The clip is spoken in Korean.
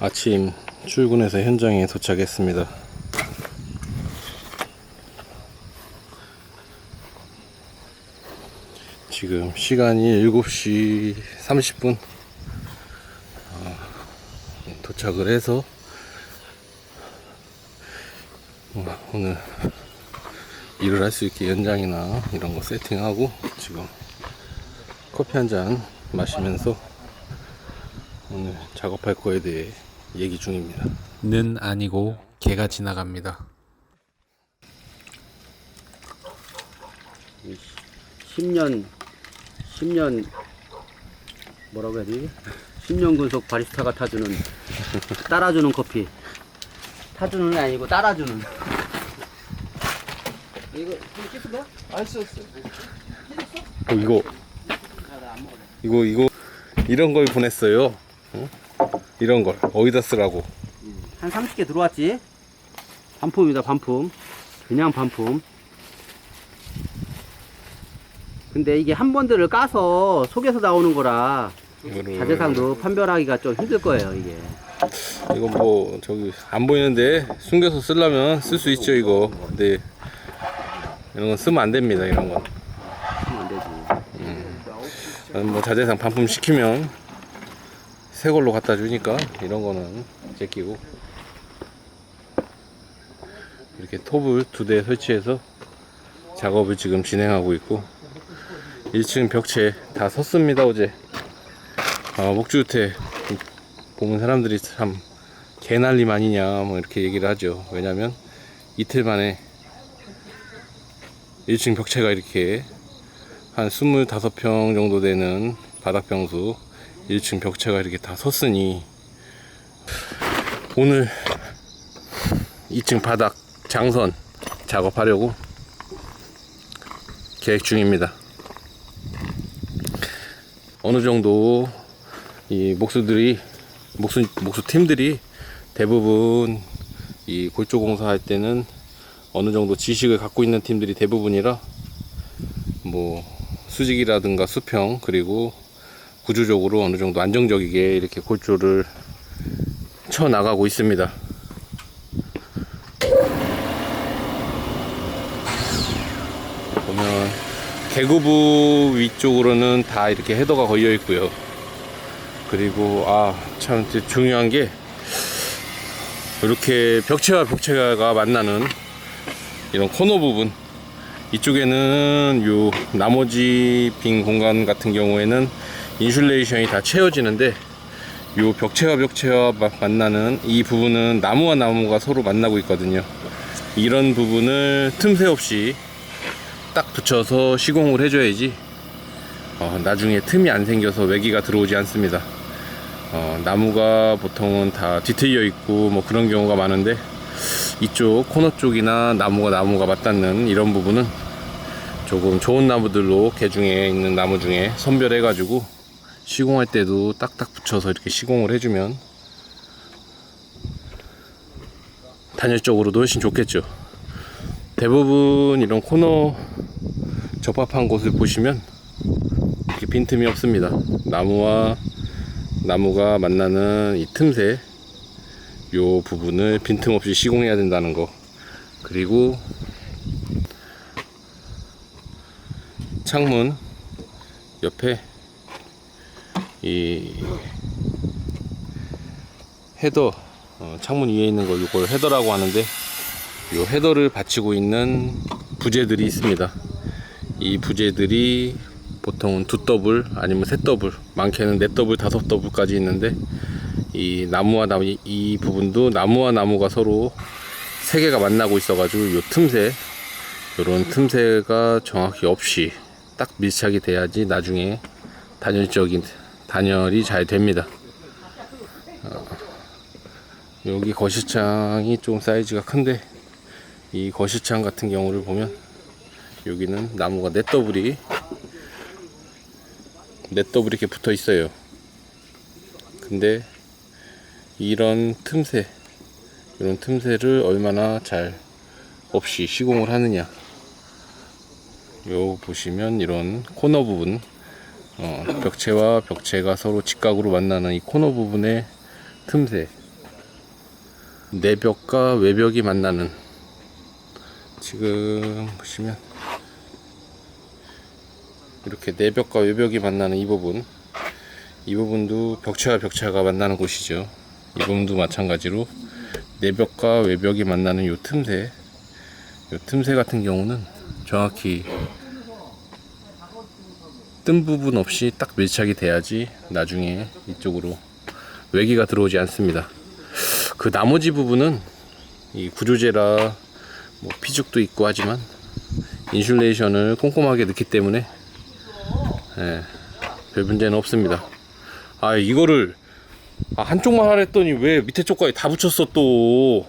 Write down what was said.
아침 출근해서 현장에 도착했습니다. 지금 시간이 7시 30분 어, 도착을 해서 어, 오늘 일을 할 수 있게 연장이나 이런 거 세팅하고 지금 커피 한 잔 마시면서 오늘 작업할 거에 대해 얘기 중입니다. 는 아니고 개가 지나갑니다. 10년 10년 뭐라고 해야 되지? 10년 근속 바리스타가 타주는 따라주는 커피 타주는 게 아니고 따라주는 이거 좀 씻은 거야? 안 씻었어 어, 이거 이거 이거 이런 걸 보냈어요. 어? 이런 걸 어디다 쓰라고? 한 30개 들어왔지? 반품이다 반품 그냥 반품 근데 이게 한 번들을 까서 속에서 나오는 거라 이거를 자재상도 판별하기가 좀 힘들 거예요 이게 이거 뭐 저기 안 보이는데 숨겨서 쓰려면 쓸 수 있죠 이거. 근데 이런 건 쓰면 안 됩니다 이런 건. 하면 안 되지 저는 뭐 자재상 반품 시키면 새 걸로 갖다 주니까 이런 거는 제끼고. 이렇게 톱을 두 대 설치해서 작업을 지금 진행하고 있고 1층 벽체 다 섰습니다 어제. 아, 목주태 보면 사람들이 참 개난림 아니냐 뭐 이렇게 얘기를 하죠. 왜냐면 이틀 만에 1층 벽체가 이렇게 한 25평 정도 되는 바닥병수 1층 벽체가 이렇게 다 섰으니 오늘 2층 바닥 장선 작업하려고 계획 중입니다. 어느 정도 이 목수들이 목수 목수 팀들이 대부분 이 골조 공사할 때는 어느 정도 지식을 갖고 있는 팀들이 대부분이라 뭐 수직이라든가 수평 그리고 구조적으로 어느 정도 안정적이게 이렇게 골조를 쳐 나가고 있습니다. 보면 개구부 위쪽으로는 다 이렇게 헤더가 걸려 있고요. 그리고 아참 중요한 게 이렇게 벽체와 벽체가 만나는 이런 코너 부분 이쪽에는 요 나머지 빈 공간 같은 경우에는 인슐레이션이 다 채워지는데 요 벽체와 벽체와 마- 만나는 이 부분은 나무와 나무가 서로 만나고 있거든요. 이런 부분을 틈새 없이 딱 붙여서 시공을 해줘야지 어, 나중에 틈이 안 생겨서 외기가 들어오지 않습니다. 어, 나무가 보통은 다 뒤틀려 있고 뭐 그런 경우가 많은데 이쪽 코너 쪽이나 나무가 나무가 맞닿는 이런 부분은 조금 좋은 나무들로 개 중에 있는 나무 중에 선별해 가지고 시공할 때도 딱딱 붙여서 이렇게 시공을 해주면 단열적으로도 훨씬 좋겠죠. 대부분 이런 코너 적합한 곳을 보시면 이렇게 빈틈이 없습니다. 나무와 나무가 만나는 이 틈새 요 부분을 빈틈없이 시공해야 된다는 거. 그리고 창문 옆에 이 헤더 어, 창문 위에 있는 거 이걸 헤더라고 하는데 요 헤더를 받치고 있는 부재들이 있습니다. 이 부재들이 보통은 두 더블 아니면 세 더블 많게는 네 더블 다섯 더블까지 있는데 이 나무와 나무 이- 이 부분도 나무와 나무가 서로 세 개가 만나고 있어가지고 요 틈새 요런 틈새가 정확히 없이 딱 밀착이 돼야지 나중에 단열적인 단열이 잘 됩니다. 어, 여기 거실창이 좀 사이즈가 큰데 이 거실창 같은 경우를 보면 여기는 나무가 넷 더블이 넷 더블이 이렇게 붙어 있어요. 근데 이런 틈새 이런 틈새를 얼마나 잘 없이 시공을 하느냐 요 보시면 이런 코너 부분 어, 벽체와 벽체가 서로 직각으로 만나는 이 코너 부분의 틈새. 내벽과 외벽이 만나는. 지금 보시면 이렇게 내벽과 외벽이 만나는 이 부분. 이 부분도 벽체와 벽체가 만나는 곳이죠. 이 부분도 마찬가지로 내벽과 외벽이 만나는 이 틈새. 이 틈새 같은 경우는 정확히 뜬 부분 없이 딱 밀착이 돼야지 나중에 이쪽으로 외기가 들어오지 않습니다 그 나머지 부분은 이 구조제라 뭐 피죽도 있고 하지만 인슐레이션을 꼼꼼하게 넣기 때문에 예, 별 문제는 없습니다. 아 이거를 아, 한쪽만 하랬더니 왜 밑에 쪽까지 다 붙였어 또?